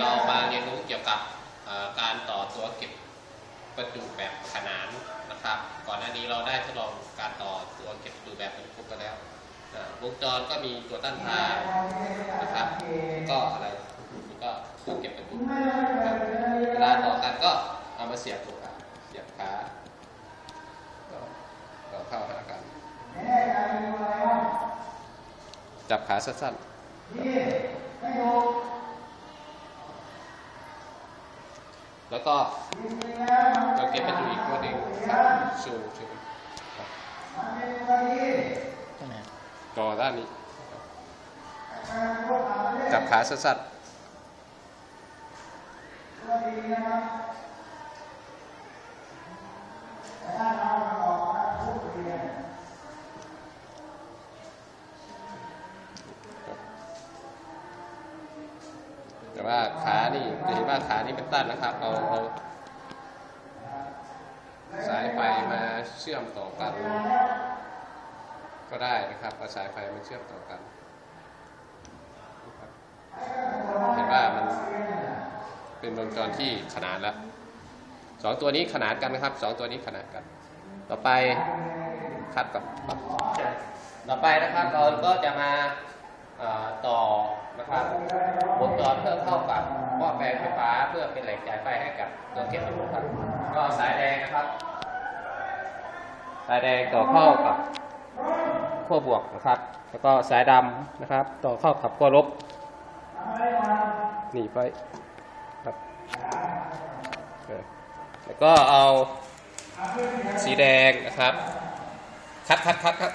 เรามาเรียนรู้เกี่ยวกับการต่อตัวเก็บประจุแบบขนานนะครับ ก่อนหน้านี้เราได้ทดลองการต่อตัวเก็บประจุแบบเป็นคุกกันแล้ววงจรก็มีตัวต้านทานนะครับ ก็อะไรก็ตัวเก็บประจุครับเวลาต่อกันก็เอามาเสียบตัวกันเสียบขาก็เข้าหากันจับขาสั้นๆ แล้วก็เราเก็บประจุอีกตัวหนึ่งสักสูงใช่ไหมต่อด้านนี้ จับขาสั้นๆ ว่าขานี่จะเห็นว่าขานี่เป็นตั้นนะครับเราเอาสายไฟมาเชื่อมต่อกัน ก็ได้นะครับเอาสายไฟมาเชื่อมต่อกัน เห็นว่ามันเป็นวงจรที่ขนานแล้วสองตัวนี้ขนานกันนะครับสองตัวนี้ขนานกัน ต่อไปคัดก่อนครับต่อไปนะครับเราก็จะมาต่อนะครับวงจรเพื่อเข้ากับ แปลงไฟฟ้าเพื่อเป็นแหล่งจ่ายไฟให้กับตัวเก็บประจุครับก็สายแดงนะครับ สายแดงต่อเข้ากับขั้วบวกนะครับ แล้วก็สายดำนะครับ ต่อเข้ากับขั้วลบหนีไว้ครับแล้วก็เอาสีแดงนะครับ คัดคัดคัดคัด